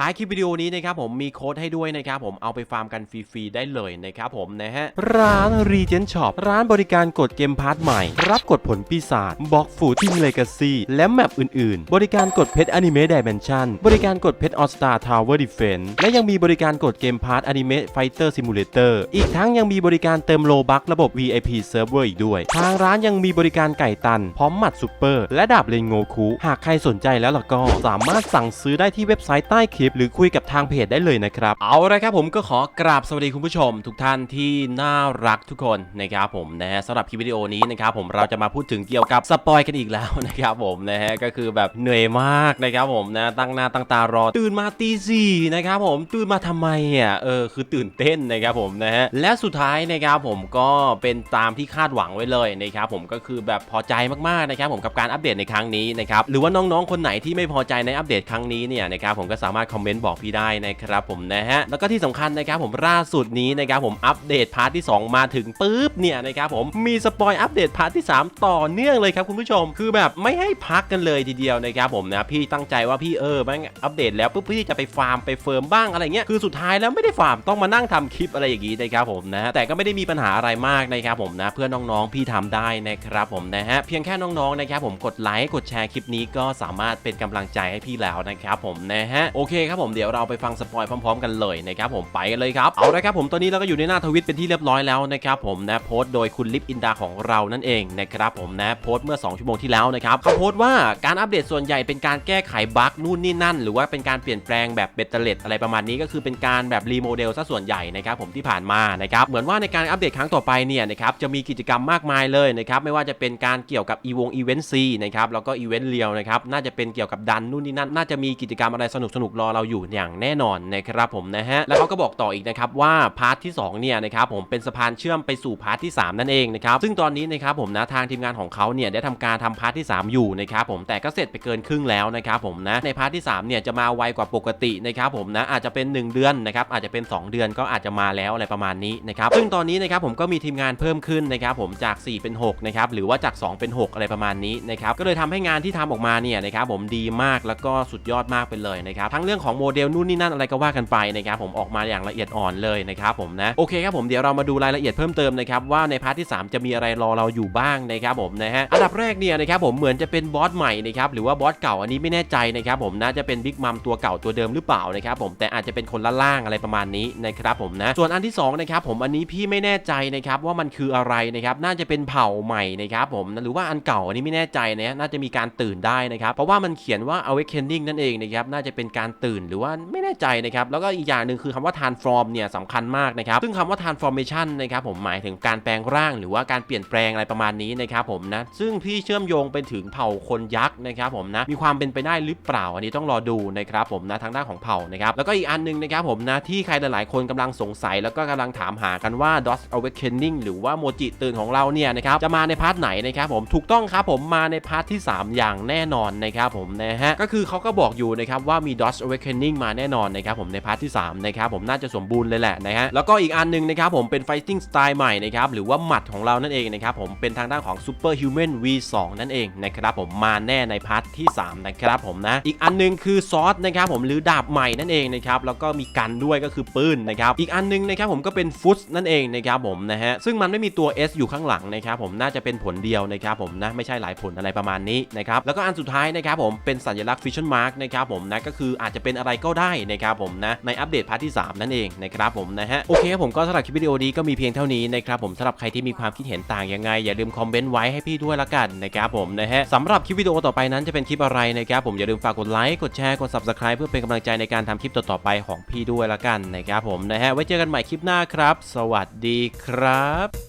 ท้ายคลิปวิดีโอนี้นะครับผมมีโค้ดให้ด้วยนะครับผมเอาไปฟาร์มกันฟรีๆได้เลยนะครับผมนะฮะ ร้าน Regent Shop ร้านบริการกดเกมพาร์ทใหม่ รับกดผลปีศาจบล็อกฟูทิ้งเลกาซีและแมปอื่นๆ บริการกดเพชรอนิเมะดิเมนชั่นบริการกดเพชรออสตาทาวเวอร์ดิเฟนและยังมีบริการกดเกมพาร์ทอนิเมะไฟเตอร์ซิมูเลเตอร์อีกทั้งยังมีบริการเติมโลบักระบบ VIP Server อีกด้วย ทางร้านยังมีบริการไก่ตัน พร้อมหมัดซูเปอร์และดาบเลนโงคุหากใครสนใจแล้วล่ะก็สามารถสั่งซื้อได้ที่เว็บไซต์ใต้คลิปหรือคุยกับทางเพจได้เลยนะครับ เอาละครับผมก็ขอกราบสวัสดีคุณผู้ชม ทุกท่านที่น่ารักทุกคนนะครับผมนะฮะสำหรับคลิปวิดีโอนี้นะครับผมเราจะมาพูดถึงเกี่ยวกับสปอยกันอีกแล้วนะครับผมนะฮะก็คือแบบเหนื่อยมากนะครับผมนะตั้งหน้าตั้งตารอ ตื่นมาตีสี่นะครับผมตื่นมาทำไมอะเออคือตื่นเต้นนะครับผมนะฮะและสุดท้ายนะครับผมก็เป็นตามที่คาดหวังไว้เลยนะครับผมก็คือแบบพอใจมากๆนะครับผมกับการอัปเดตในครั้งนี้นะครับหรือว่าน้องๆคนไหนที่ไม่พอใจในอัปเดตครั้งนี้เนี่ยนะครับผมก็สามารถอมเมนต์บอกพี่ได้นะครับผมนะฮะแล้วก็ที่สำคัญนะครับผมล่าสุดนี้นะครับผมอัปเดตพาร์ทที่ 2 มาถึงปุ๊บเนี่ยนะครับผมมีสปอยอัปเดตพาร์ทที่ 3 ต่อเนื่องเลยครับคุณผู้ชม คือแบบไม่ให้พักกันเลยทีเดียวนะครับผมนะพี่ตั้งใจว่าพี่เออแม่งอัปเดตแล้วปุ๊บพี่จะไปฟาร์มไปเฟิร์มบ้างอะไรเงี้ยคือสุดท้ายแล้วไม่ได้ฟาร์มต้องมานั่งทำคลิปอะไรอย่างงี้นะครับผมนะแต่ก็ไม่ได้มีปัญหาอะไรมากนะครับผมนะเพื่อนน้องๆพี่ทำได้นะครับผมนะฮะเพียงแค่น้องๆนะครับผมกดไลค์กดแชร์คลิปนี้ก็สามารถเป็นกำลังใจให้พี่แล้วนะครับผมนะฮะโอเคครับผมเดี๋ยวเราไปฟังสปอยพร้อมๆ กันเลยนะครับผมไปกันเลยครับเอาละครับผมตอนนี้เราก็อยู่ในหน้าทวิตเป็นที่เรียบร้อยแล้วนะครับผมนะโพสต์โดยคุณลิปอินดาของเรานั่นเองนะครับผมนะโพสต์เมื่อ 2 ชั่วโมงที่แล้วนะครับเขาโพสต์ว่าการอัปเดตส่วนใหญ่เป็นการแก้ไขบั๊กนู่นนี่นั่น หรือว่าเป็นการเปลี่ยนแปลงแบบเบตเตอร์เลตอะไรประมาณนี้ก็คือเป็นการแบบรีโมเดลซะส่วนใหญ่นะครับผมที่ผ่านมานะครับเหมือนว่าในการอัปเดตครั้งต่อไปเนี่ยนะครับจะมีกิจกรรมมากมายเลยนะครับไม่ว่าจะเป็นการเกี่ยวกับอีวงอีเวนต์ซีนะครับแล้วก็อีเวนต์เรียวนะครับน่าจะเป็นเกี่ยวกับดันนู่นนี่นั่นน่าจะมีกิจกรรมอะไรสนุกสนุกรอเราอยู่อย่างแน่นอนนะครับผมนะฮะแล้วเขาก็บอกต่ออีกนะครับว่าพาร์ทที่2เนี่ยนะครับผมเป็นสะพานเชื่อมไปสู่พาร์ทที่ 3 นั่นเองนะครับซึ่งตอนนี้นะครับผมนะทางทีมงานของเขาเนี่ยได้ทำการทำพาร์ทที่ 3 อยู่นะครับผมแต่ก็เสร็จไปเกินครึ่งแล้วนะครับผมนะในพาร์ทที่3เนี่ยจะมาไวกว่าปกตินะครับผมนะอาจจะเป็น 1 เดือนนะครับอาจจะเป็น 2 เดือนก็อาจจะมาแล้วอะไรประมาณนี้นะครับซึ่งตอนนี้นะครับผมก็มีทีมงานเพิ่มขึ้นนะครับผมจาก 4 เป็น6นะครับหรือว่าจาก 2 เป็น 6 อะไรประมาณนี้นะครับก็เลยทำให้งานที่ทำออกมาเนี่ยนะครับผมดีมากแล้วก็สุดยอดมากไปเลยนะครับทั้งเรื่องของโมเดลนู่นนี่นั่นอะไรก็ว่ากันไปนะครับผมออกมาอย่างละเอียดอ่อนเลยนะครับผมนะโอเคครับผมเดี๋ยวเรามาดูรายละเอียดเพิ่มเติมนะครับว่าในพาร์ทที่ 3 จะมีอะไรรอเราอยู่บ้างนะครับผมนะฮะอันดับแรกเนี่ยนะครับผมเหมือนจะเป็นบอสใหม่นะครับหรือว่าบอสเก่าอันนี้ไม่แน่ใจนะครับผมน่าจะเป็นบิ๊กมัมตัวเก่าตัวเดิมหรือเปล่านะครับผมแต่อาจจะเป็นคนละล่างอะไรประมาณนี้นะครับผมนะส่วนอันที่สองนะครับผมอันนี้พี่ไม่แน่ใจนะครับว่ามันคืออะไรนะครับน่าจะเป็นเผ่าใหม่นะครับผมหรือว่าอันเก่าอันนี้ไม่แน่ใจนะน่าจะมีการตื่นได้นะครับเพราะว่ามันเขียนว่า awakening นั่นเองนะครับน่าจะเป็นการตน หรือว่าไม่แน่ใจนะครับแล้วก็อีกอย่างหนึ่งคือคำว่า transform เนี่ยสำคัญมากนะครับซึ่งคำว่า transformation นะครับผมหมายถึงการแปลงร่าง หรือว่าการเปลี่ยนแปลงอะไรประมาณนี้นะครับผมนะซึ่งพี่เชื่อมโยงไปถึงเผ่าคนยักษ์นะครับผมนะมีความเป็นไปได้หรือเปล่าอันนี้ต้องรอดูนะครับผมนะทางด้านของเผ่านะครับแล้วก็อีกอันหนึงนะครับผมนะที่ใครหลายๆ คนกำลังสงสัยแล้วก็กำลังถามหากันว่า DOS Awakening หรือว่าโมจิตื่นของเราเนี่ยนะครับจะมาในพาร์ทไหนนะครับผมถูกต้องครับผมมาในพาร์ทที่ 3 อย่างแน่นอนนะครับผมนะฮะก็คือเขาก็บอกอยู่นะครับว่ามี DOS Awakening มาแน่นอนนะครับผมในพาร์ทที่3นะครับผมน่าจะสมบูรณ์เลยแหละนะฮะแล้วก็อีกอันหนึงนะครับผมเป็น Fighting Style ใหม่นะครับหรือว่าหมัดของเรานั่นเองนะครับผมเป็นทางด้านของ Super Human V2 นั่นเองนะครับผมมาแน่ในพาร์ทที่3นะครับผมนะอีกอันหนึงคือซอสนะครับผมหรือดาบใหม่นั่นเองนะครับแล้วก็มีกันด้วยก็คือปืนนะครับอีกอันหนึงนะครับผมก็เป็นฟุตนั่นเองนะครับผมนะฮะซึ่งมันไม่มีตัว S อยู่ข้างหลังนะครับผมน่าจะเป็นผลเดียวนะครับผมนะไม่ใช่หลายผลอะไรประมาณนี้นะครับแล้วก็อันสุดท้ายนะครับผมเป็นสัญลักษณ์ Fission Mark นะครับผมนะก็คืออาจจะเป็นอะไรก็ได้นะครับผมนะในอัปเดตพาร์ทที่ 3 นั่นเองนะครับผมนะฮะโอเคครับผมก็สำหรับคลิปวิดีโอนี้ก็มีเพียงเท่านี้นะครับผมสำหรับใครที่มีความคิดเห็นต่างยังไง อย่าลืมคอมเมนต์ไว้ให้พี่ด้วยละกันนะครับผมนะฮะสำหรับคลิปวิดีโอต่อไปนั้นจะเป็นคลิปอะไรนะครับผมอย่าลืมฝากกดไลค์กดแชร์กด subscribe เพื่อเป็นกำลังใจในการทำคลิปต่อๆไปของพี่ด้วยละกันนะครับผมนะฮะไว้เจอกันใหม่คลิปหน้าครับ สวัสดีครับ